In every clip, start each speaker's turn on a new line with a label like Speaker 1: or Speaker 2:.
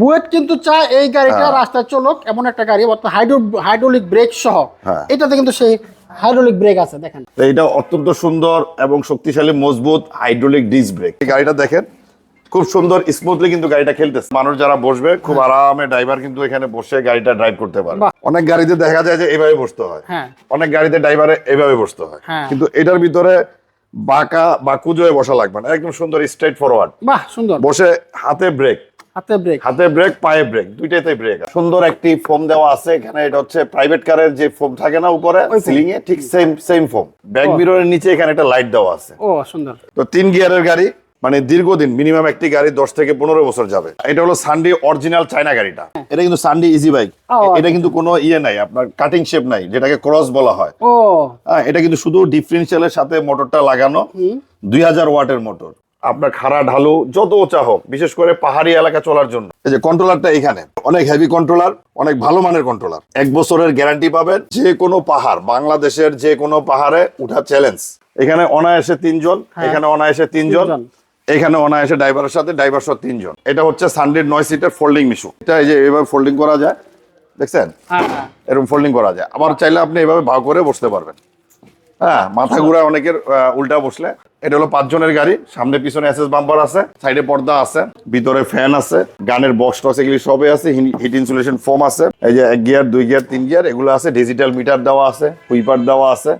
Speaker 1: বুয়েট কিন্তু চায় এই গাড়িটা
Speaker 2: হ্যাঁ।
Speaker 1: রাস্তায় চলুক এমন একটা গাড়ি অর্থাৎ হাইড্রো হাইড্রোলিক ব্রেক সহ।
Speaker 2: হ্যাঁ।
Speaker 1: এটাতে কিন্তু সেই হাইড্রোলিক ব্রেক আছে দেখেন।
Speaker 2: এটা অত্যন্ত সুন্দর এবং শক্তিশালী মজবুত হাইড্রোলিক ডিস্ক ব্রেক। এই গাড়িটা দেখেন খুব সুন্দর স্মুথলি কিন্তু গাড়িটা খেলতেছে। মানুষ যারা বসবে খুব আরামে ড্রাইভার কিন্তু এখানে বসে গাড়িটা ড্রাইভ করতে পারে। অনেক গাড়িতে দেখা যায় যে এইভাবে বসতে হয়।
Speaker 1: হ্যাঁ।
Speaker 2: অনেক গাড়িতে ড্রাইভারে এইভাবে বসতে হয়।
Speaker 1: হ্যাঁ।
Speaker 2: কিন্তু এটার ভিতরে বাঁকা বা কুজোয় বসা লাগবে না। একদম সুন্দর স্ট্রেট ফরওয়ার্ড
Speaker 1: বাহ সুন্দর।
Speaker 2: বসে হাতে ব্রেক
Speaker 1: হাতে ব্রেক
Speaker 2: হাতে ব্রেক পায়ে ব্রেক দুইটাতে ব্রেক সুন্দর একটি ফোম দেওয়া আছে এখানে এটা হচ্ছে প্রাইভেট কারের যে ফোম থাকে না উপরে সিলিং এ ঠিক সেম সেম ফোম ব্যাক। মিররের নিচে এখানে একটা লাইট দেওয়া আছে।
Speaker 1: ও সুন্দর।
Speaker 2: তো তিন গিয়ারের গাড়ি মানে দীর্ঘদিন মিনিমাম একটি গাড়ি দশ থেকে পনেরো বছর যাবে। এটা হলো সানডি অরিজিনাল চায়না গাড়িটা। এটা কিন্তু সানডি ইজি বাইক। এটা কিন্তু কোনো ইয়ে নাই আপনার কাটিং শেপ নাই যেটাকে ক্রস বলা হয়। হ্যাঁ, এটা কিন্তু শুধু ডিফারেন্সিয়ালের সাথে মোটরটা লাগানো। দুই হাজার ওয়াটের মোটর আপনার খাড়া ঢালু যত উঁচা হোক বিশেষ করে পাহাড়ি এলাকা চলার জন্য। এই যে কন্ট্রোলারটা এখানে অনেক হেভি কন্ট্রোলার অনেক ভালো মানের কন্ট্রোলার এক বছরের গ্যারান্টি পাবেন যে কোনো পাহাড় বাংলাদেশের যে কোনো পাহাড়ে উঠা চ্যালেঞ্জ এখানে অনায়াসে তিনজন
Speaker 1: হ্যাঁ।
Speaker 2: এখানে অনায়াসে তিনজন। এখানে অনায়াসে ড্রাইভারের সাথে ড্রাইভার সহ তিনজন। এটা হচ্ছে সানডের নয় সিটের ফোল্ডিং মিশু এটা এই যে এভাবে ফোল্ডিং করা যায় দেখছেন?
Speaker 1: হ্যাঁ হ্যাঁ।
Speaker 2: এরকম ফোল্ডিং করা যায়। আবার চাইলে আপনি এভাবে ভাগ করে বসতে পারবেন। হ্যাঁ মাথা ঘুরা অনেকের আহ, উল্টা বসলে এটা হলো পাঁচজনের গাড়ি। সামনে পিছনে এসএস বাম্পার আছে সাইডে পর্দা আছে ভিতরে ফ্যান আছে গানের বক্স টক্স এগুলি সবই আছে হিট ইনসুলেশন ফোম আছে। এই যে এক গিয়ার দুই গিয়ার তিন গিয়ার এগুলো আছে ডিজিটাল মিটার দেওয়া আছে হুইপার দেওয়া আছে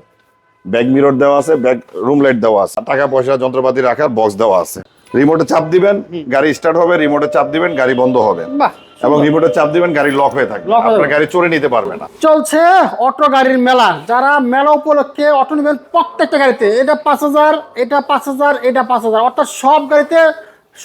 Speaker 2: ব্যাক মিরর দেওয়া আছে ব্যাক রুম লাইট দেওয়া আছে। টাকা পয়সা যন্ত্রপাতি রাখার বক্স দেওয়া আছে। রিমোটে চাপ দিবেন গাড়ি স্টার্ট হবে রিমোটে চাপ দিবেন গাড়ি বন্ধ হবে।
Speaker 1: বাহ।
Speaker 2: এবং রিমোটে চাপ দিবেন গাড়ি লক হয়ে থাকবে।
Speaker 1: হয়ে
Speaker 2: আপনার গাড়ি চড়ে নিতে পারবে না।
Speaker 1: চলছে অটো গাড়ির মেলা। যারা মেলা উপলক্ষে অটো নেবেন প্রত্যেকটা গাড়িতে এটা পাঁচ হাজার এটা পাঁচ হাজার এটা পাঁচ হাজার। অর্থাৎ সব গাড়িতে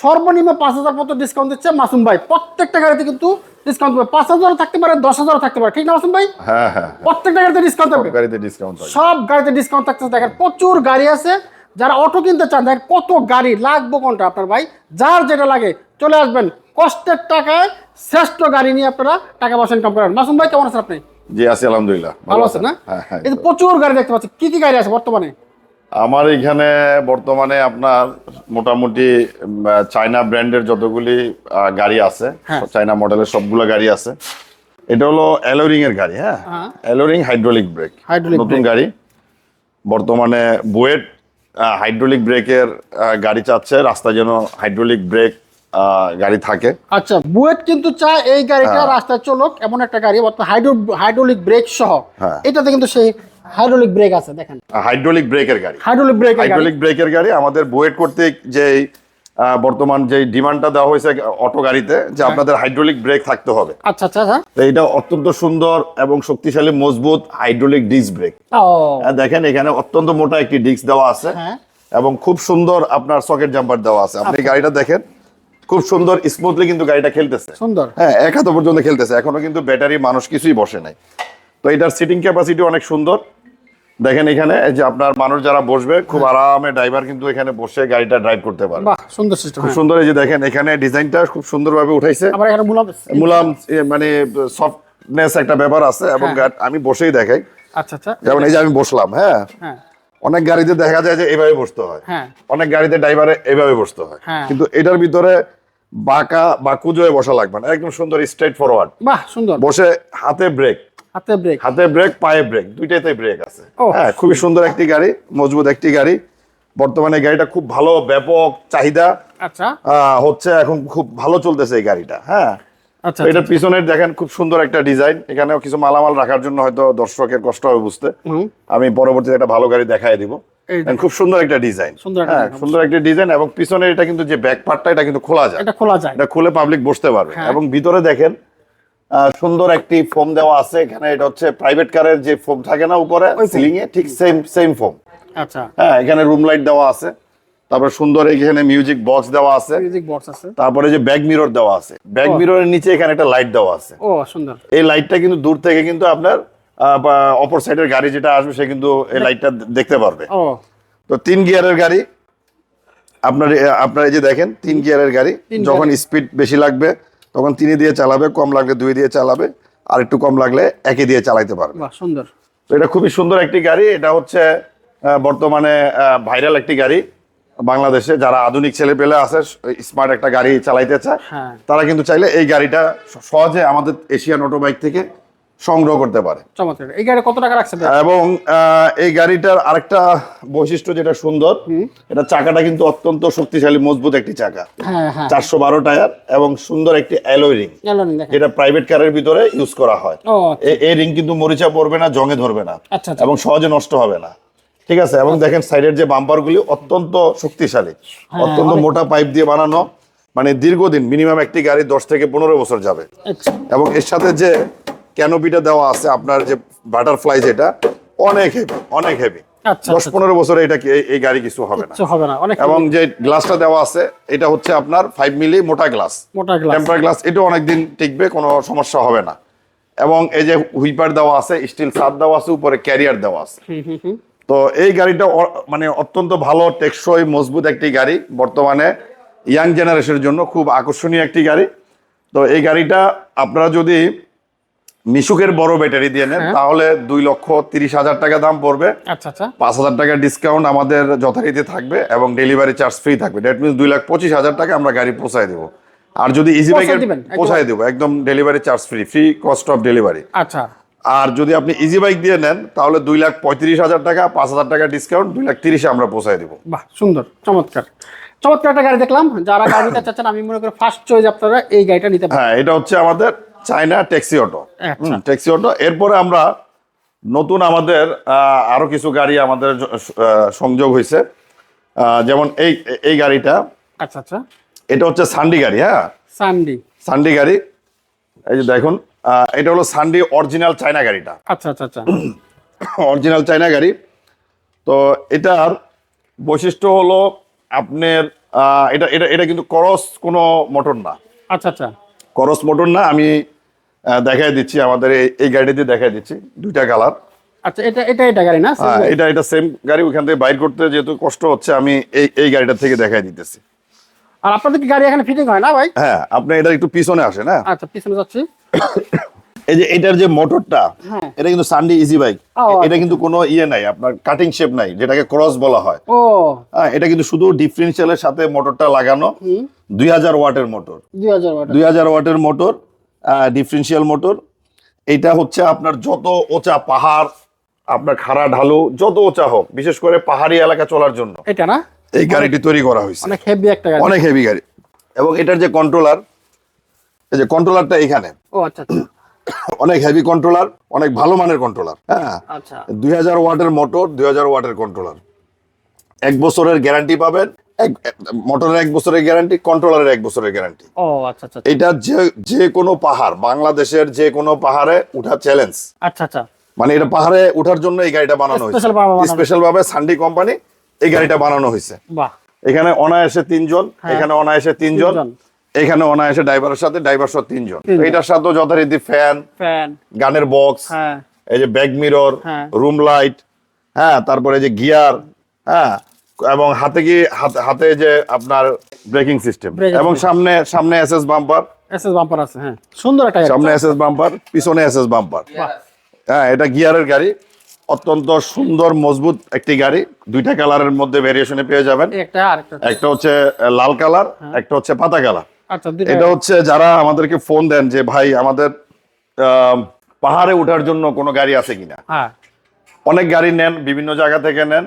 Speaker 1: সর্বনিম্ন পাঁচ হাজার মতো ডিসকাউন্ট দিচ্ছে মাসুম ভাই। প্রত্যেকটা গাড়িতে কিন্তু ডিসকাউন্ট পাবে। পাঁচ হাজারও থাকতে পারে দশ হাজারও থাকতে পারে। ঠিক না মাসুম ভাই?
Speaker 2: হ্যাঁ হ্যাঁ
Speaker 1: প্রত্যেকটা গাড়িতে ডিসকাউন্ট থাকবে।
Speaker 2: গাড়িতে ডিসকাউন্ট
Speaker 1: সব গাড়িতে ডিসকাউন্ট থাকতেছে। দেখেন প্রচুর গাড়ি আছে। যারা অটো কিনতে চান দেখেন কত গাড়ি লাগবে কোনটা আপনার ভাই? যার যেটা লাগে চলে আসবেন কষ্টের টাকায় শ্রেষ্ঠ গাড়ি নিয়ে আপনারা টাকা পয়সা ইনকাম করেন। মাসুম ভাই কেমন আছেন আপনি?
Speaker 2: জি আছি আলহামদুলিল্লাহ।
Speaker 1: ভালো আছেন? না?
Speaker 2: হ্যাঁ হ্যাঁ।
Speaker 1: এই যে প্রচুর গাড়ি দেখতে পাচ্ছি। কি কি গাড়ি আছে বর্তমানে?
Speaker 2: আমার এখানে বর্তমানে আপনার মোটামুটি চায়না ব্র্যান্ডের যতগুলি গাড়ি আছে
Speaker 1: হ্যাঁ।
Speaker 2: চায়না মডেলের সবগুলো গাড়ি আছে। এটা হলো অ্যালোরিং এর গাড়ি হ্যাঁ। অ্যালোরিং হাইড্রোলিক ব্রেক। নতুন গাড়ি। বর্তমানে বুয়েট হাইড্রোলিক ব্রেকের গাড়ি চাচ্ছে রাস্তায় যেন হাইড্রোলিক ব্রেক গাড়ি থাকে।
Speaker 1: আচ্ছা বুয়েট কিন্তু চায় এই গাড়িটা
Speaker 2: হ্যাঁ।
Speaker 1: রাস্তায় চলুক এমন একটা গাড়ি অর্থাৎ হাইড্রো হাইড্রোলিক ব্রেক সহ।
Speaker 2: হ্যাঁ।
Speaker 1: এটাতে কিন্তু সেই হাইড্রোলিক ব্রেক আছে দেখেন।
Speaker 2: হাইড্রোলিক ব্রেকের গাড়ি।
Speaker 1: হাইড্রোলিক ব্রেক
Speaker 2: হাইড্রোলিক ব্রেকের গাড়ি। আমাদের বুয়েট কর্তৃক যে বর্তমান যে ডিমান্ডটা দেওয়া হয়েছে অটো গাড়িতে যে আপনাদের হাইড্রোলিক ব্রেক থাকতে হবে।
Speaker 1: আচ্ছা আচ্ছা আচ্ছা।
Speaker 2: তো এটা অত্যন্ত সুন্দর এবং শক্তিশালী মজবুত হাইড্রোলিক ডিস্ক ব্রেক।
Speaker 1: ও।
Speaker 2: দেখেন এখানে অত্যন্ত মোটা একটি ডিস্ক দেওয়া আছে
Speaker 1: হ্যাঁ।
Speaker 2: এবং খুব সুন্দর আপনার সকেট জাম্পার দেওয়া আছে। আপনি গাড়িটা দেখেন। খুব সুন্দর স্মুথলি কিন্তু গাড়িটা খেলতেছে।
Speaker 1: সুন্দর।
Speaker 2: হ্যাঁ এক হাত পর্যন্ত খেলতেছে। এখনও কিন্তু ব্যাটারি মানুষ কিছুই বসে নাই। তো এটার সিটিং ক্যাপাসিটি অনেক সুন্দর। দেখেন এখানে যে আপনার মানুষ যারা বসবে খুব আরামে ড্রাইভার কিন্তু এখানে বসে গাড়িটা ড্রাইভ করতে পারবে।
Speaker 1: সুন্দর সিস্টেম
Speaker 2: খুব সুন্দর এই যে দেখেন এখানে ডিজাইনটা খুব সুন্দরভাবে উঠাইছে।
Speaker 1: আবার এখানে মুলাম
Speaker 2: মুলাম মানে সফটনেস একটা ব্যাপার আছে এবং
Speaker 1: হ্যাঁ।
Speaker 2: আমি বসেই দেখাই।
Speaker 1: আচ্ছা আচ্ছা।
Speaker 2: যেমন এই যে আমি বসলাম হ্যাঁ।
Speaker 1: হ্যাঁ।
Speaker 2: অনেক গাড়িতে দেখা যায় যে এভাবে বসতে হয়।
Speaker 1: হ্যাঁ।
Speaker 2: অনেক গাড়িতে ড্রাইভারে এভাবে বসতে হয়।
Speaker 1: হ্যাঁ।
Speaker 2: কিন্তু এটার ভিতরে বাঁকা বা কুজোয় বসা লাগবে না। একদম সুন্দর স্ট্রেট ফরওয়ার্ড
Speaker 1: বাহ সুন্দর।
Speaker 2: বসে হাতে ব্রেক
Speaker 1: হাতে ব্রেক
Speaker 2: হাতে ব্রেক পায়ে ব্রেক দুইটাতে ব্রেক আছে। হ্যাঁ খুবই সুন্দর একটি গাড়ি মজবুত একটি গাড়ি। বর্তমানে গাড়িটা খুব ভালো ব্যাপক চাহিদা।
Speaker 1: আচ্ছা।
Speaker 2: আহ, হচ্ছে এখন খুব ভালো চলতেছে এই গাড়িটা। হ্যাঁ। এটার পিছনে দেখেন খুব সুন্দর একটা ডিজাইন। এখানেও কিছু মালামাল রাখার জন্য হয়তো দর্শকের কষ্ট হবে বুঝতে। আমি পরবর্তীতে একটা ভালো গাড়ি দেখাই দিব। খুব সুন্দর একটা ডিজাইন।
Speaker 1: সুন্দর একটা
Speaker 2: হ্যাঁ সুন্দর একটা ডিজাইন এবং পিছনে এটা কিন্তু যে ব্যাক পার্টটা এটা কিন্তু খোলা যায়।
Speaker 1: এটা খোলা যায়।
Speaker 2: এটা খুলে পাবলিক বসতে পারবে।
Speaker 1: হ্যাঁ।
Speaker 2: এবং ভিতরে দেখেন সুন্দর একটি ফোম দেওয়া আছে। এখানে এটা হচ্ছে প্রাইভেট কারের যে ফোম থাকে না উপরে সিলিং এ ঠিক সেম সেম ফোম
Speaker 1: আচ্ছা।
Speaker 2: হ্যাঁ এখানে রুম লাইট দেওয়া আছে। তারপরে সুন্দর এখানে মিউজিক বক্স দেওয়া আছে।
Speaker 1: মিউজিক বক্স আছে।
Speaker 2: তারপরে যে ব্যাক মিরর দেওয়া আছে। ব্যাক। মিররের নিচে এখানে একটা লাইট দেওয়া আছে।
Speaker 1: ও সুন্দর।
Speaker 2: এই লাইটটা কিন্তু দূর থেকে কিন্তু আপনার অপর সাইডের গাড়ি যেটা আসবে সে কিন্তু এই লাইটটা দেখতে পারবে।
Speaker 1: ও।
Speaker 2: তো তিন গিয়ারের গাড়ি। আপনার আপনার এই যে দেখেন তিন গিয়ারের গাড়ি। যখন স্পিড বেশি লাগবে তখন তিনি দিয়ে চালাবে কম লাগলে দুই দিয়ে চালাবে। আর একটু কম লাগলে একে দিয়ে চালাইতে পারবে।
Speaker 1: বাহ সুন্দর।
Speaker 2: তো এটা খুবই সুন্দর একটি গাড়ি। এটা হচ্ছে বর্তমানে ভাইরাল একটি গাড়ি। বাংলাদেশে যারা আধুনিক ছেলে পেলে আছে স্মার্ট একটা গাড়ি চালাইতে চায়
Speaker 1: হ্যাঁ।
Speaker 2: তারা কিন্তু চাইলে এই গাড়িটা সহজে আমাদের এশিয়ান অটো বাইক থেকে সংগ্রহ করতে পারে।
Speaker 1: চমৎকার। এই গাড়ি কত টাকা
Speaker 2: এবং এই গাড়িটার আরেকটা বৈশিষ্ট্য যেটা সুন্দর এটা চাকাটা কিন্তু অত্যন্ত শক্তিশালী মজবুত একটি চাকা।
Speaker 1: হ্যাঁ হ্যাঁ।
Speaker 2: চারশো বারো টায়ার এবং সুন্দর একটি অ্যালোয় রিং যেটা প্রাইভেট কারের ভিতরে ইউজ করা হয়।
Speaker 1: ও
Speaker 2: এই রিং কিন্তু মরিচা পড়বে না জঙে ধরবে না
Speaker 1: আচ্ছা আচ্ছা।
Speaker 2: এবং সহজে নষ্ট হবে না। ঠিক আছে? এবং দেখেন সাইডের যে বাম্পারগুলি অত্যন্ত শক্তিশালী অত্যন্ত মোটা পাইপ দিয়ে বানানো মানে দীর্ঘদিন মিনিমাম একটি গাড়ি দশ থেকে পনেরো বছর যাবে।
Speaker 1: আচ্ছা।
Speaker 2: এবং এর সাথে যে ক্যানোপিটা দেওয়া আছে আপনার যে বাটারফ্লাই যেটা অনেক হেভি অনেক হেভি
Speaker 1: আচ্ছা,
Speaker 2: দশ
Speaker 1: আচ্ছা।
Speaker 2: পনেরো বছরে এটা কি- এই- এই গাড়ি কিছু হবে না।
Speaker 1: হবে না
Speaker 2: এবং যে গ্লাসটা দেওয়া আছে এটা হচ্ছে আপনার ফাইভ মিলি মোটা গ্লাস
Speaker 1: মোটা গ্লাস
Speaker 2: টেম্পার গ্লাস এটা অনেকদিন টিকবে কোনো সমস্যা হবে না। এবং এই যে হুইপার দেওয়া আছে স্টিল সাদ দেওয়া আছে উপরে ক্যারিয়ার দেওয়া আছে। তো এই গাড়িটা মানে অত্যন্ত ভালো টেকসই মজবুত একটি গাড়ি বর্তমানে ইয়াং জেনারেশনের জন্য খুব আকর্ষণীয় একটি গাড়ি। তো এই গাড়িটা আপনারা যদি মিশুকের বড় ব্যাটারি দিয়ে নেন তাহলে দুই লক্ষ তিরিশ হাজার টাকা দাম পড়বে।
Speaker 1: আচ্ছা আচ্ছা।
Speaker 2: পাঁচ হাজার টাকা ডিসকাউন্ট আমাদের যথারীতি থাকবে এবং ডেলিভারি চার্জ ফ্রি থাকবে। দ্যাট মিনস দুই লাখ পঁচিশ হাজার টাকা আমরা গাড়ি পৌঁছায় দেবো। আর যদি ইজি বাইকের। পৌঁছায় দেবো একদম delivery charge free free cost of delivery
Speaker 1: আচ্ছা।
Speaker 2: আর যদি আপনি ইজি বাইক দিয়ে নেন তাহলে দুই লাখ পঁয়ত্রিশ হাজার টাকা পাঁচ হাজার টাকা ডিসকাউন্ট দুই লাখ তিরিশে আমরা পৌঁছায় দেবো।
Speaker 1: বাহ সুন্দর চমৎকার। চমৎকার একটা গাড়ি দেখলাম যারা গাড়ি নিতে চাচ্ছেন আমি মনে করি ফার্স্ট চয়েস আপনারা এই গাড়িটা নিতে পারেন।
Speaker 2: হ্যাঁ এটা হচ্ছে আমাদের China taxi auto. Taxi auto এরপরে আমরা নতুন আমাদের আরও কিছু গাড়ি আমাদের সংযোগ হয়েছে। যেমন এই এই গাড়িটা।
Speaker 1: আচ্ছা আচ্ছা।
Speaker 2: এটা হচ্ছে সান্ডি গাড়ি হ্যাঁ?
Speaker 1: সানডি
Speaker 2: সান্ডি গাড়ি। এই যে দেখুন এটা হলো সান্ডি অরিজিনাল চায়না গাড়িটা।
Speaker 1: আচ্ছা আচ্ছা আচ্ছা।
Speaker 2: অরিজিনাল চায়না গাড়ি। তো এটার বৈশিষ্ট্য হলো আপনার এটা এটা এটা কিন্তু করস কোনো মোটর না।
Speaker 1: আচ্ছা আচ্ছা।
Speaker 2: করস মোটর না আমি দেখাই দিচ্ছি আমাদের এই- গাড়িতে দেখাই দিচ্ছি দুইটা কালার
Speaker 1: আচ্ছা এটা এটা এটা গাড়ি না?
Speaker 2: এটা এটা সেম গাড়ি ওইখান থেকে বাইর করতে যেহেতু কষ্ট হচ্ছে আমি এই এই গাড়িটা থেকে দেখাই দিতেছি।
Speaker 1: আর আপনাদের কি গাড়ি এখানে ফিটিং হয় না ভাই?
Speaker 2: হ্যাঁ আপনি এটা একটু পিছনে আসেন না?
Speaker 1: আচ্ছা পিছনে যাচ্ছি।
Speaker 2: এই যে এটার যে মোটরটা
Speaker 1: হ্যাঁ।
Speaker 2: এটা কিন্তু সানডি ইজি বাইক এটা কিন্তু কোনো ইয়ে নাই আপনার কাটিং শেপ নাই যেটাকে ক্রস বলা হয়।
Speaker 1: ও।
Speaker 2: হ্যাঁ এটা কিন্তু শুধু ডিফারেন্সিয়ালের সাথে মোটরটা লাগানো। দুই হাজার ওয়াটের মোটর।
Speaker 1: দুই হাজার ওয়াট
Speaker 2: দুই হাজার ওয়াটের মোটর ডিফারেন্সিয়াল মোটর। এটা হচ্ছে আপনার যত ওচা পাহাড় আপনার খাড়া ঢালু যত ওচা হোক বিশেষ করে পাহাড়ি এলাকা চলার জন্য।
Speaker 1: এটা না?
Speaker 2: এই গাড়িটি তৈরি করা হয়েছে।
Speaker 1: অনেক হেভি একটা গাড়ি।
Speaker 2: অনেক হেভি গাড়ি। এবং এটার যে কন্ট্রোলার এই যে কন্ট্রোলারটা এখানে।
Speaker 1: ও আচ্ছা আচ্ছা।
Speaker 2: অনেক হেভি কন্ট্রোলার অনেক ভালো মানের কন্ট্রোলার হ্যাঁ?
Speaker 1: আচ্ছা।
Speaker 2: দুই হাজার ওয়াটের মোটর দুই হাজার ওয়াটের কন্ট্রোলার এক বছরের গ্যারান্টি পাবেন এক মোটরের এক বছরের গ্যারান্টি কন্ট্রোলারের এক বছরের গ্যারান্টি
Speaker 1: ও আচ্ছা আচ্ছা
Speaker 2: এটা যে যে কোনো পাহাড় বাংলাদেশের যে কোনো পাহাড়ে উঠা চ্যালেঞ্জ
Speaker 1: আচ্ছা আচ্ছা।
Speaker 2: মানে এটা পাহাড়ে উঠার জন্য এই গাড়িটা বানানো হয়েছে। স্পেশাল ভাবে সান্ডি কোম্পানি এই গাড়িটা বানানো হয়েছে।
Speaker 1: বাহ।
Speaker 2: এখানে অনায়াসে তিনজন এখানে অনায়াসে তিনজন। এখানে অনায়াসে ড্রাইভারের সাথে ড্রাইভার সহ তিনজন। এটার সাথে যথারীতি ফ্যান
Speaker 1: ফ্যান
Speaker 2: গানের বক্স
Speaker 1: হ্যাঁ।
Speaker 2: এই যে ব্যাক মিরর
Speaker 1: হ্যাঁ।
Speaker 2: রুম লাইট হ্যাঁ তারপরে যে গিয়ার হ্যাঁ এবং হাতে কি হাতে যে আপনার ব্রেকিং সিস্টেম এবং সামনে সামনে এসএস বাম্পার
Speaker 1: এসএস বাম্পার আছে হ্যাঁ। সুন্দর একটা
Speaker 2: সামনে এসএস বাম্পার পিছনে এসএস বাম্পার হ্যাঁ এটা গিয়ারের গাড়ি। অত্যন্ত সুন্দর মজবুত একটি গাড়ি। দুইটা কালারের মধ্যে ভেরিয়েশনে পেয়ে যাবেন।
Speaker 1: একটা
Speaker 2: হচ্ছে লাল কালার একটা হচ্ছে পাতা কালার এটা হচ্ছে যারা আমাদেরকে ফোন দেন যে ভাই আমাদের আহ, পাহাড়ে ওঠার জন্য কোনো গাড়ি আছে কিনা?
Speaker 1: হ্যাঁ।
Speaker 2: অনেক গাড়ি নেন বিভিন্ন জায়গা থেকে নেন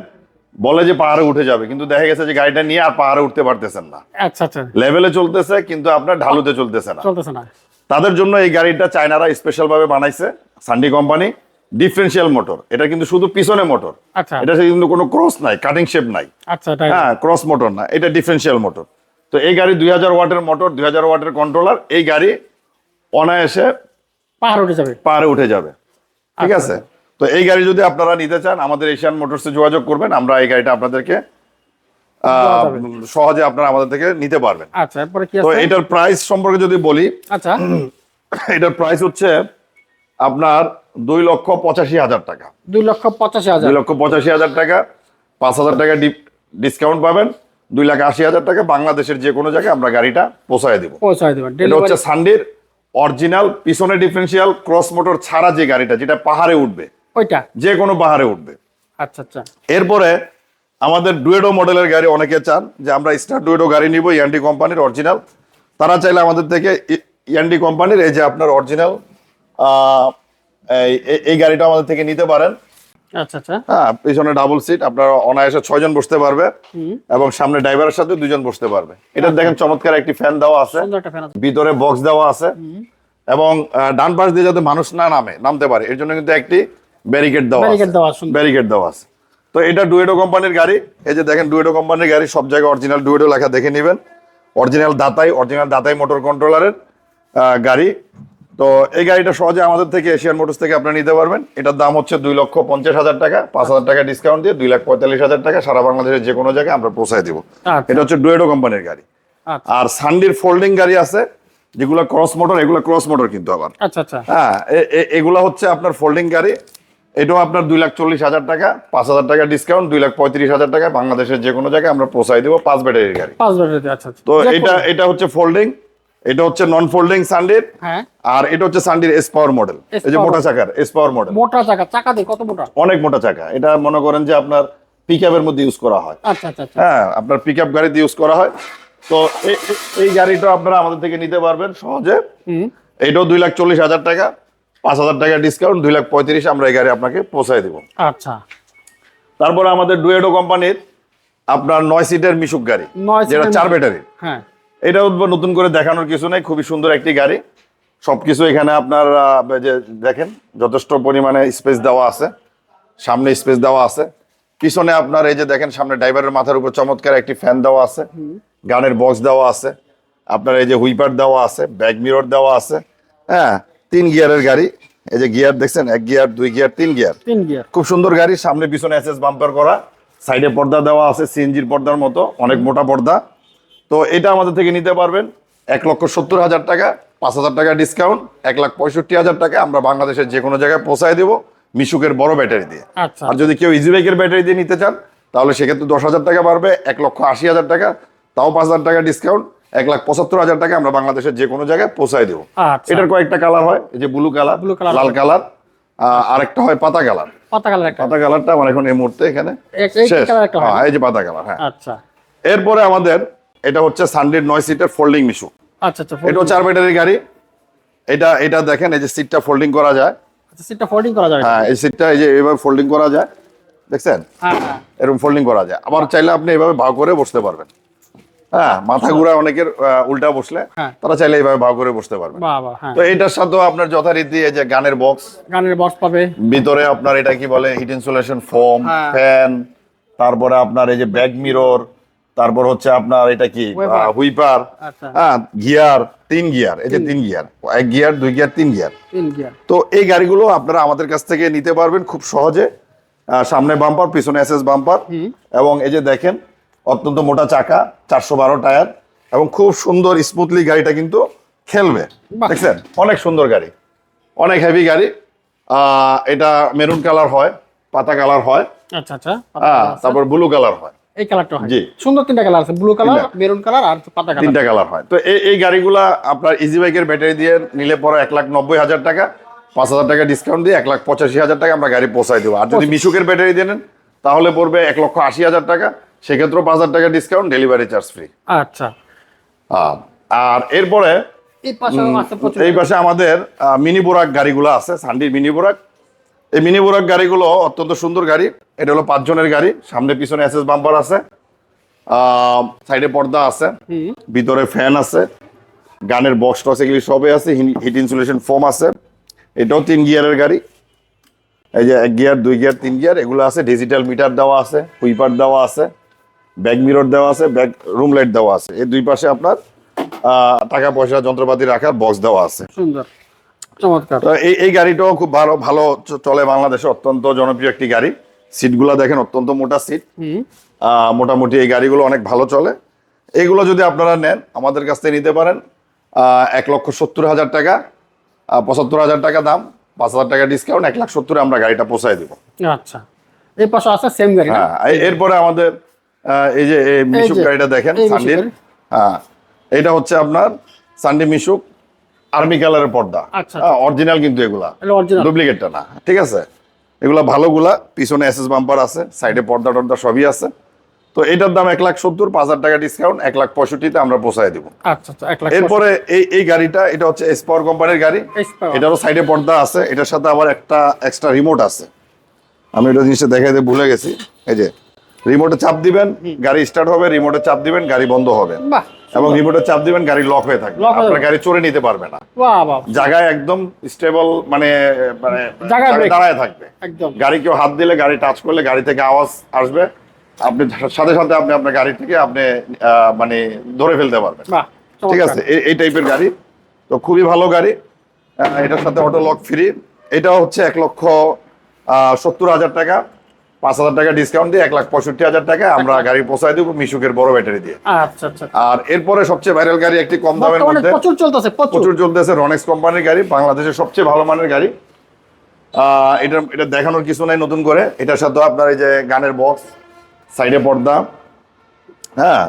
Speaker 2: বলে যে পাহাড়ে উঠে যাবে কিন্তু দেখা গেছে যে গাড়িটা নিয়ে আর পাহাড়ে উঠতে পারতেছেন না।
Speaker 1: আচ্ছা আচ্ছা।
Speaker 2: লেভেলে চলতেছে কিন্তু আপনার ঢালুতে চলতেছে না।
Speaker 1: চলতেছে না।
Speaker 2: তাদের জন্য এই গাড়িটা চায়নারা স্পেশাল ভাবে বানাইছে সান্ডি কোম্পানি ডিফারেন্সিয়াল মোটর এটা কিন্তু শুধু পিছনে মোটর
Speaker 1: আচ্ছা।
Speaker 2: এটা কিন্তু কোনো ক্রস নাই কাটিং শেপ নাই।
Speaker 1: আচ্ছা
Speaker 2: হ্যাঁ ক্রস মোটর না এটা ডিফারেন্সিয়াল মোটর তো এই গাড়ি দুই হাজার ওয়াটের মোটর দুই হাজার ওয়াটের কন্ট্রোলার এই গাড়ি অনায়াসে
Speaker 1: পাহাড় উঠে যাবে।
Speaker 2: পাহাড়ে উঠে যাবে। ঠিক
Speaker 1: আচ্ছা।
Speaker 2: আছে? তো এই গাড়ি যদি আপনারা নিতে চান আমাদের এশিয়ান মোটরসে যোগাযোগ করবেন আমরা এই গাড়িটা আপনাদেরকে সহজে আপনারা আমাদের থেকে নিতে পারবেন।
Speaker 1: আচ্ছা এরপরে কি
Speaker 2: তো এটার প্রাইস সম্পর্কে যদি বলি
Speaker 1: আচ্ছা।
Speaker 2: এটার প্রাইস হচ্ছে আপনার দুই লক্ষ পঁচাশি হাজার টাকা।
Speaker 1: দুই লক্ষ পঁচাশি হাজার।
Speaker 2: দুই লক্ষ পঁচাশি হাজার টাকা পাঁচ হাজার টাকা ডিসকাউন্ট পাবেন। দুই লাখ আশি হাজার টাকা বাংলাদেশের যে কোনো জায়গায় আমরা গাড়িটা পৌঁছায় দিব।
Speaker 1: পৌঁছায় দেবেন
Speaker 2: এটা হচ্ছে সানডির অরিজিনাল পিছনে ডিফারেন্সিয়াল ক্রস মোটর ছাড়া যে গাড়িটা যেটা পাহাড়ে উঠবে
Speaker 1: ওইটা?
Speaker 2: যে কোনো পাহাড়ে উঠবে।
Speaker 1: আচ্ছা আচ্ছা।
Speaker 2: এরপরে আমাদের ডুয়েডো মডেলের গাড়ি অনেকে চান যে আমরা স্টার ডুয়েডো গাড়ি নিব ইয়ান্ডি কোম্পানির অরিজিনাল তারা চাইলে আমাদের থেকে ইয়ান্ডি কোম্পানির এই যে আপনার অরিজিনাল এই গাড়িটা আমাদের থেকে নিতে পারেন। হ্যাঁ পিছনে ডাবল সিট আপনার অনায়াসে ছয়জন বসতে পারবে এবং সামনে ড্রাইভারের সাথে দুজন বসতে পারবে। এটা দেখেন চমৎকার একটি ফ্যান দেওয়া আছে। ভিতরে বক্স দেওয়া আছে। এবং ডান পাশ দিয়ে যাতে মানুষ না নামে নামতে পারে এর জন্য কিন্তু একটি ব্যারিকেড দেওয়া আছে। ব্যারিকেড দেওয়া আছে। তো এটা ডুয়েডো কোম্পানির গাড়ি। এই যে দেখেন ডুয়েডো কোম্পানির গাড়ি সব জায়গায় অরিজিনাল ডুয়েডো লেখা দেখে নেবেন। অরিজিনাল দাতাই অরিজিনাল দাতাই মোটর কন্ট্রোলারের গাড়ি। তো এই গাড়িটা সহজে আমাদের থেকে এশিয়ান মোটরস থেকে আপনারা নিতে পারবেন। এটার দাম হচ্ছে দুই লক্ষ পঞ্চাশ হাজার টাকা পাঁচ হাজার টাকা ডিসকাউন্ট দিয়ে দুই লাখ পঁয়তাল্লিশ হাজার টাকা সারা বাংলাদেশের যে কোনো জায়গায় আমরা পৌঁছায় দিব।
Speaker 1: আচ্ছা।
Speaker 2: এটা হচ্ছে ডুয়েডো কোম্পানির গাড়ি।
Speaker 1: আচ্ছা।
Speaker 2: আর সান্ডির ফোল্ডিং গাড়ি আছে যেগুলো ক্রস মোটর এগুলো ক্রস মোটর কিন্তু আবার।
Speaker 1: আচ্ছা আচ্ছা।
Speaker 2: হ্যাঁ এগুলো হচ্ছে আপনার ফোল্ডিং গাড়ি। এটাও আপনার দুই লাখ চল্লিশ হাজার টাকা পাঁচ হাজার টাকা ডিসকাউন্ট দুই লাখ পঁয়ত্রিশ হাজার টাকা বাংলাদেশের যে কোনো জায়গায় আমরা পৌঁছাই দেবো পাঁচ ব্যাটারির গাড়ি।
Speaker 1: পাঁচ ব্যাটারিতে আচ্ছা আচ্ছা।
Speaker 2: তো এটা এটা হচ্ছে ফোল্ডিং এটা হচ্ছে নন ফোল্ডিং সান্ডির
Speaker 1: হ্যাঁ।
Speaker 2: আর এটা হচ্ছে সান্ডির এস পাওয়ার মডেল এই যে মোটা চাকার এস পাওয়ার মডেল
Speaker 1: মোটা চাকা চাকা দিয়ে কত মোটা?
Speaker 2: অনেক মোটা চাকা। এটা মনে করেন যে আপনার পিক মধ্যে ইউজ করা হয়।
Speaker 1: আচ্ছা আচ্ছা আচ্ছা।
Speaker 2: হ্যাঁ আপনার পিক আপ গাড়িতে ইউজ করা হয়। তো এই- গাড়িটা আপনারা আমাদের থেকে নিতে পারবেন সহজে।
Speaker 1: হুম।
Speaker 2: এইটাও দুই লাখ চল্লিশ হাজার টাকা। পাঁচ হাজার টাকা ডিসকাউন্ট দুই লাখ পঁয়ত্রিশ আমরা এই গাড়ি আপনাকে পৌঁছায় দেবো।
Speaker 1: আচ্ছা।
Speaker 2: তারপরে আমাদের ডুয়েডো কোম্পানির আপনার নয় সিটের মিশুক গাড়ি যেটা চার। ব্যাটারি
Speaker 1: হ্যাঁ।
Speaker 2: এটা উদ্ভ- নতুন করে দেখানোর কিছু নেই খুবই সুন্দর একটি গাড়ি। সবকিছু এখানে আপনার যে দেখেন যথেষ্ট পরিমাণে স্পেস দেওয়া আছে। সামনে স্পেস দেওয়া আছে। পিছনে আপনার এই যে দেখেন সামনে ড্রাইভারের মাথার উপর চমৎকার একটি ফ্যান দেওয়া আছে। গানের বক্স দেওয়া আছে। আপনার এই যে হুইপার দেওয়া আছে ব্যাক মিরর দেওয়া আছে। হ্যাঁ তিন গিয়ারের গাড়ি। এই যে গিয়ার দেখছেন এক গিয়ার দুই গিয়ার তিন গিয়ার।
Speaker 1: তিন গিয়ার।
Speaker 2: খুব সুন্দর গাড়ি সামনে পিছনে এসএস বাম্পার করা। সাইডে পর্দা দেওয়া আছে সিএনজির পর্দার মতো অনেক মোটা পর্দা। তো এটা আমাদের থেকে নিতে পারবেন এক লক্ষ সত্তর হাজার টাকা পাঁচ হাজার টাকা ডিসকাউন্ট এক লাখ পঁয়ষট্টি হাজার টাকা আমরা বাংলাদেশের যে কোনো জায়গায় পৌঁছায় দেবো মিশুকের বড় ব্যাটারি দিয়ে।
Speaker 1: আচ্ছা।
Speaker 2: আর যদি কেউ ইজি বাইকের ব্যাটারি দিয়ে নিতে চান তাহলে সেক্ষেত্রে দশ হাজার টাকা বাড়বে এক লক্ষ আশি হাজার টাকা তাও পাঁচ হাজার টাকা ডিসকাউন্ট এক লাখ পঁচাত্তর হাজার টাকা আমরা বাংলাদেশের যে কোনো জায়গায় পৌঁছায় দেবো।
Speaker 1: আচ্ছা।
Speaker 2: এটার কয়েকটা কালার হয় এই যে ব্লু কালার
Speaker 1: Blue color।
Speaker 2: লাল কালার আরেকটা হয় পাতা কালার
Speaker 1: পাতা কালার
Speaker 2: পাতা কালারটা আমার এখন এই মুহূর্তে এখানে
Speaker 1: এই
Speaker 2: শেষ।
Speaker 1: কালার হয়।
Speaker 2: এই যে পাতা কালার হ্যাঁ।
Speaker 1: আচ্ছা।
Speaker 2: এরপরে আমাদের এটা হচ্ছে সানডের নয় সিটের ফোল্ডিং মিশু
Speaker 1: আচ্ছা আচ্ছা
Speaker 2: এটাও চার ব্যাটারির গাড়ি। এটা এটা দেখেন এই যে সিটটা ফোল্ডিং করা যায়।
Speaker 1: আচ্ছা সিটটা ফোল্ডিং করা যায়
Speaker 2: হ্যাঁ এই সিটটা এই যে এভাবে ফোল্ডিং করা যায়। দেখছেন?
Speaker 1: হ্যাঁ হ্যাঁ।
Speaker 2: এরকম ফোল্ডিং করা যায়। আবার চাইলে আপনি এভাবে ভাগ করে বসতে পারবেন। হ্যাঁ মাথা ঘুরা অনেকের উল্টা বসলে
Speaker 1: হ্যাঁ।
Speaker 2: তারা চাইলে এইভাবে ভাগ করে বসতে পারবে
Speaker 1: বাহ বাহ হ্যাঁ।
Speaker 2: তো এটার সাথেও আপনার যথারীতি এই যে গানের বক্স
Speaker 1: গানের বক্স পাবে।
Speaker 2: ভিতরে আপনার এটা কি বলে? Hit insulation foam. ফ্যান তারপরে আপনার এই যে ব্যাক মিরর তারপর হচ্ছে আপনার এটা কি। হুইপার।
Speaker 1: আচ্ছা।
Speaker 2: হ্যাঁ গিয়ার তিন গিয়ার। এই যে তিন। গিয়ার। এক গিয়ার দুই গিয়ার তিন গিয়ার। তো এই গাড়িগুলো আপনারা আমাদের কাছ থেকে নিতে পারবেন খুব সহজে। সামনে বাম্পার পিছনে এসএস বাম্পার। এবং এই যে দেখেন অত্যন্ত মোটা চাকা চারশো বারো টায়ার। এবং খুব সুন্দর স্মুথলি গাড়িটা কিন্তু খেলবে। দেখছেন? অনেক সুন্দর গাড়ি। অনেক হেভি গাড়ি। এটা মেরুন কালার হয় পাতা কালার হয়।
Speaker 1: আচ্ছা আচ্ছা।
Speaker 2: হ্যাঁ তারপর ব্লু কালার হয়।
Speaker 1: এই কালারটা হয়।
Speaker 2: জি।
Speaker 1: সুন্দর তিনটা কালার আছে ব্লু কালার মেরুন কালার আর পাতা কালার
Speaker 2: তিনটা কালার হয়। তো এই এই গাড়িগুলা আপনার ইজি বাইকের ব্যাটারি দিয়ে নিলে পরে এক লাখ নব্বই হাজার টাকা পাঁচ হাজার টাকা ডিসকাউন্ট দিয়ে এক লাখ পঁচাশি হাজার টাকা আমরা গাড়ি পৌঁছাই দেবো। আর যদি মিশুকের ব্যাটারি দিয়ে নেন তাহলে পড়বে এক লক্ষ আশি হাজার টাকা। সেক্ষেত্রেও পাঁচ হাজার টাকা ডিসকাউন্ট ডেলিভারি চার্জ ফ্রি
Speaker 1: আচ্ছা।
Speaker 2: আর এরপরে
Speaker 1: এই পাশে
Speaker 2: আমাদের মিনি বোরাক গাড়িগুলো আছে সান্ডির মিনি বোরাক এই মিনি বোরাক গাড়িগুলো অত্যন্ত সুন্দর গাড়ি। এটা হলো পাঁচজনের গাড়ি। সামনে পিছনে এসএস বাম্পার আছে। সাইডে পর্দা আছে। ভিতরে ফ্যান আছে। গানের বক্স টস এগুলি সবই আছে। হিট ইনসুলেশন ফোম আছে। এটাও তিন গিয়ারের গাড়ি। এই যে এক গিয়ার দুই গিয়ার তিন গিয়ার এগুলো আছে। ডিজিটাল মিটার দেওয়া আছে। হুইপার দেওয়া আছে। ব্যাক মিরর দেওয়া আছে। ব্যাক রুম লাইট দেওয়া আছে। এই দুই পাশে আপনার আহ, টাকা পয়সা যন্ত্রপাতি রাখার বক্স দেওয়া আছে।
Speaker 1: সুন্দর।
Speaker 2: এই গাড়িটাও খুব ভালো ভালো চলে বাংলাদেশে। অত্যন্ত জনপ্রিয় একটি গাড়ি। সিটগুলো দেখেন অত্যন্ত মোটা সিট। মোটামুটি এই গাড়িগুলো অনেক ভালো চলে। এইগুলো যদি আপনারা নেন আমাদের কাছ থেকে নিতে পারেন। এক লক্ষ সত্তর হাজার টাকা পঁচাত্তর হাজার টাকা দাম পাঁচ হাজার টাকা ডিসকাউন্ট এক লাখ সত্তরে আমরা গাড়িটা পোষায় দেবো।
Speaker 1: আচ্ছা। এই পাশে আছে সেম গাড়ি
Speaker 2: হ্যাঁ এরপরে আমাদের এই যে এই মিশুক গাড়িটা দেখেন সান্ডির হ্যাঁ এটা হচ্ছে আপনার সান্ডি মিশুক। আর্মি কালারের পর্দা।
Speaker 1: আচ্ছা,
Speaker 2: অরিজিনাল কিন্তু এগুলা। ডুপ্লিকেটটা না ঠিক আছে? এগুলা ভালোগুলা পিছনে এসএস বাম্পার আছে সাইডে পর্দা টর্দা সবই আছে। তো এটার দাম এক লাখ সত্তর পাঁচ হাজার টাকা ডিসকাউন্ট এক লাখ পঁয়ষট্টিতে আমরা পোষায় দিব।
Speaker 1: আচ্ছা আচ্ছা
Speaker 2: এরপরে এই এই গাড়িটা এটা হচ্ছে এসপাওয়ার কোম্পানির গাড়ি। এটারও সাইডে পর্দা আছে এটার সাথে আবার একটা এক্সট্রা রিমোট আছে। আমি এটা জিনিসটা দেখাইতে ভুলে গেছি। এই যে রিমোটে চাপ দিবেন গাড়ি স্টার্ট হবে রিমোটে চাপ দিবেন গাড়ি বন্ধ হবে।
Speaker 1: বাহ!
Speaker 2: এবং রিমোটে চাপ দিবেন গাড়ি লক হয়ে থাকবে। আপনার গাড়ি চড়ে নিতে পারবে না। জায়গায় একদম স্টেবল মানে মানে। দাঁড়ায় থাকবে।
Speaker 1: একদম।
Speaker 2: গাড়ি কেউ হাত দিলে গাড়ি টাচ করলে গাড়ি থেকে আওয়াজ আসবে। আপনি সাথে সাথে আপনি আপনার গাড়ি থেকে আপনি মানে ধরে ফেলতে পারবেন। ঠিক আছে এই- এই টাইপের গাড়ি। তো খুবই ভালো গাড়ি। এটার সাথে অটো লক ফ্রি এটা হচ্ছে এক লক্ষ আহ, সত্তর হাজার টাকা। পাঁচ হাজার টাকা ডিসকাউন্ট দিয়ে এক লাখ পঁয়ষট্টি হাজার টাকা আমরা গাড়ি পৌঁছায় দেবো মিশুকের বড় ব্যাটারি দিয়ে।
Speaker 1: আচ্ছা আচ্ছা
Speaker 2: আর এরপরে সবচেয়ে ভাইরাল গাড়ি একটি কম দামের মধ্যে।
Speaker 1: প্রচুর চলতেছে প্রচুর।
Speaker 2: চলতেছে রনেক্স কোম্পানির গাড়ি বাংলাদেশের সবচেয়ে ভালো মানের গাড়ি। এটা এটা দেখানোর কিছু নাই নতুন করে। এটার সাথে আপনার এই যে গানের বক্স সাইডে পর্দা। হ্যাঁ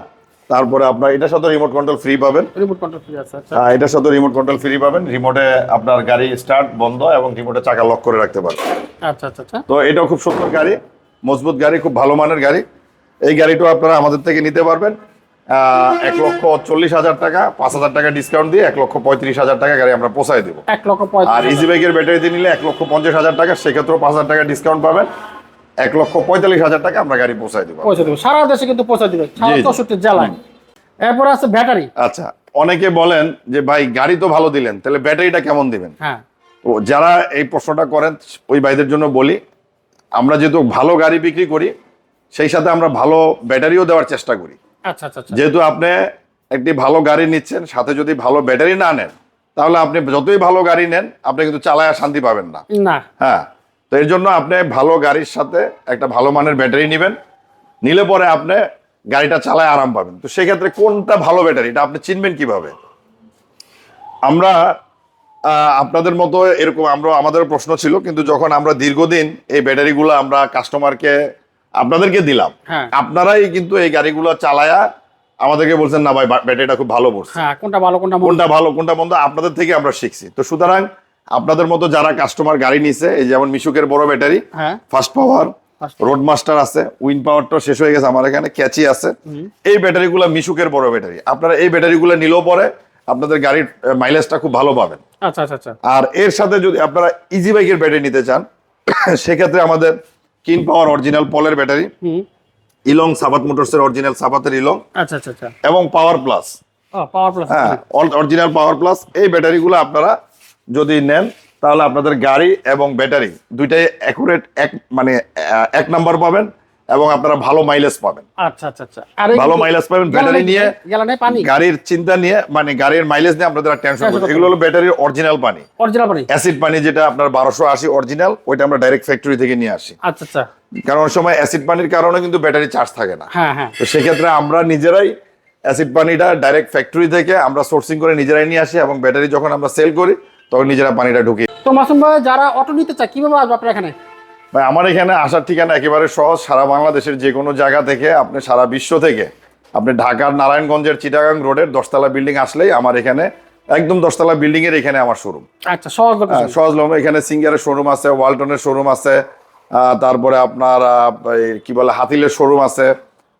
Speaker 2: তারপরে আপনার এটার সাথে রিমোট কন্ট্রোল ফ্রি পাবেন।
Speaker 1: রিমোট কন্ট্রোল ফ্রি আছে আচ্ছা।
Speaker 2: এটার সাথে রিমোট কন্ট্রোল ফ্রি পাবেন। রিমোটে আপনার গাড়ি স্টার্ট বন্ধ এবং রিমোটে চাকা লক করে রাখতে পারবেন।
Speaker 1: আচ্ছা আচ্ছা আচ্ছা।
Speaker 2: তো এটাও খুব সুন্দর গাড়ি। মজবুত গাড়ি খুব ভালো মানের গাড়ি। এই গাড়িটাও আপনারা আমাদের থেকে নিতে পারবেন। এক লক্ষ চল্লিশ হাজার টাকা পাঁচ হাজার টাকা ডিসকাউন্ট দিয়ে এক লক্ষ পঁয়ত্রিশ হাজার টাকা গাড়ি আমরা পোষায় দেবো।
Speaker 1: এক লক্ষ
Speaker 2: আর ইজি বাইকের ব্যাটারিতে নিলে এক লক্ষ পঞ্চাশ হাজার টাকা সেক্ষেত্রেও পাঁচ হাজার টাকা ডিসকাউন্ট পাবেন। এক লক্ষ পঁয়তাল্লিশ হাজার টাকা আমরা গাড়ি পৌঁছায় দেবো।
Speaker 1: পৌঁছে দেবে। সারা দেশে কিন্তু পৌঁছে দেবে। চৌষট্টি জেলায়। এরপর আছে ব্যাটারি।
Speaker 2: আচ্ছা অনেকে বলেন যে ভাই গাড়ি তো ভালো দিলেন তাহলে ব্যাটারিটা কেমন দিবেন?
Speaker 1: হ্যাঁ।
Speaker 2: তো যারা এই প্রশ্নটা করেন ওই ভাইদের জন্য বলি আমরা যেহেতু ভালো গাড়ি বিক্রি করি সেই সাথে আমরা ভালো ব্যাটারিও দেওয়ার চেষ্টা করি।
Speaker 1: আচ্ছা আচ্ছা আচ্ছা।
Speaker 2: যেহেতু আপনি একটি ভালো গাড়ি নিচ্ছেন সাথে যদি ভালো ব্যাটারি না নেন তাহলে আপনি যতই ভালো গাড়ি নেন আপনি কিন্তু চালায় আর শান্তি পাবেন না।
Speaker 1: না।
Speaker 2: হ্যাঁ তো এর জন্য আপনি ভালো গাড়ির সাথে একটা ভালো মানের ব্যাটারি নেবেন নিলে পরে আপনি গাড়িটা চালায় আরাম পাবেন। তো সেক্ষেত্রে কোনটা ভালো ব্যাটারি এটা আপনি চিনবেন কীভাবে? আমরা আপনাদের মতো এরকম আমরা আমাদের প্রশ্ন ছিল কিন্তু যখন আমরা দীর্ঘদিন এই ব্যাটারিগুলো আমরা কাস্টমারকে আপনাদেরকে দিলাম
Speaker 1: হ্যাঁ।
Speaker 2: আপনারাই কিন্তু এই গাড়িগুলো চালায়া আমাদেরকে বলছেন না ভাই ব্যাটারিটা খুব ভালো পড়ছে।
Speaker 1: হ্যাঁ কোনটা ভালো কোনটা
Speaker 2: কোনটা ভালো কোনটা মন্দ আপনাদের থেকে আমরা শিখছি। তো সুতরাং আপনাদের মতো যারা কাস্টমার গাড়ি নিছে এই যেমন মিশুকের বড় ব্যাটারি
Speaker 1: হ্যাঁ।
Speaker 2: ফাস্ট পাওয়ার রোড মাস্টার আছে উইন পাওয়ারটা শেষ হয়ে গেছে আমার এখানে ক্যাচি আছে। এই ব্যাটারিগুলো মিশুকের বড় ব্যাটারি। আপনারা এই ব্যাটারিগুলো নিলেও পরে আপনাদের গাড়ির মাইলেজটা খুব ভালো পাবেন।
Speaker 1: আচ্ছা আচ্ছা আচ্ছা।
Speaker 2: আর এর সাথে যদি আপনারা ইজি বাইকের ব্যাটারি নিতে চান সেক্ষেত্রে আমাদের কিন পাওয়ার অরিজিনাল পলের ব্যাটারি ইলং সাবাত মোটরসের অরিজিনাল সাবাতের ইলং
Speaker 1: আচ্ছা আচ্ছা
Speaker 2: এবং পাওয়ার প্লাস
Speaker 1: ও পাওয়ার প্লাস
Speaker 2: হ্যাঁ অরিজিনাল পাওয়ার প্লাস এই ব্যাটারিগুলো আপনারা যদি নেন তাহলে আপনাদের গাড়ি এবং ব্যাটারি দুইটাই অ্যাকুরেট এক মানে এক নাম্বার পাবেন। এবং আপনারা ভালো মাইলেজ পাবেন।
Speaker 1: আচ্ছা আচ্ছা আচ্ছা।
Speaker 2: ভালো mileage পাবেন, battery নিয়ে- গাড়ির চিন্তা নিয়ে মানে গাড়ির মাইলেজ নিয়ে আপনাদের টেনশন
Speaker 1: করতে
Speaker 2: এগুলো হলো ব্যাটারির অরিজিনাল পানি।
Speaker 1: অরিজিনাল পানি?
Speaker 2: অ্যাসিড পানি যেটা আপনার বারোশো আশি অরিজিনাল ওইটা আমরা ডাইরেক্ট ফ্যাক্টরি থেকে নিয়ে আসি।
Speaker 1: আচ্ছা আচ্ছা।
Speaker 2: কারণ ওই সময় অ্যাসিড পানির কারণে কিন্তু ব্যাটারি চার্জ থাকে না।
Speaker 1: হ্যাঁ হ্যাঁ।
Speaker 2: তো সেক্ষেত্রে আমরা নিজেরাই অ্যাসিড পানিটা ডাইরেক্ট ফ্যাক্টরি থেকে আমরা সোর্সিং করে নিজেরাই নিয়ে আসি এবং ব্যাটারি যখন আমরা সেল করি তখন নিজেরা পানিটা ঢুকি
Speaker 1: তো মাসুম ভাই যারা অটো নিতে চায় কীভাবে আসবে আপনার এখানে?
Speaker 2: ভাই আমার এখানে আসার ঠিকানা একেবারে সহজ। সারা বাংলাদেশের যে কোনো জায়গা থেকে আপনি সারা বিশ্ব থেকে আপনি ঢাকার নারায়ণগঞ্জের চিটাগাং রোডের দশতলা বিল্ডিং আসলেই আমার এখানে একদম দশতলা বিল্ডিং এর এখানে আমার শোরুম
Speaker 1: আচ্ছা সহজ
Speaker 2: লম এখানে সিঙ্গারের শোরুম আছে ওয়ালটনের শোরুম আছে তারপরে আপনার কি বলে হাতিলের শোরুম আছে।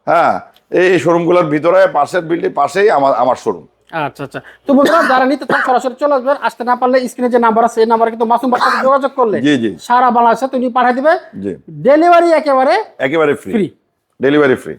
Speaker 2: হ্যাঁ এই শোরুমগুলোর ভিতরে পাশের বিল্ডিং পাশেই আমার আমার শোরুম
Speaker 1: আচ্ছা আচ্ছা। তো বন্ধুরা যারা নিতে চান সরাসরি চলে আসবেন। আসতে না পারলে স্ক্রিনে যে নাম্বার আছে এই নাম্বারে কিন্তু মাসুম সাথে যোগাযোগ করলে
Speaker 2: জি, জি।
Speaker 1: সারা বাংলাদেশে তুমি পাঠিয়ে দিবে। ডেলিভারি একেবারে
Speaker 2: একেবারে
Speaker 1: ফ্রি
Speaker 2: ডেলিভারি ফ্রি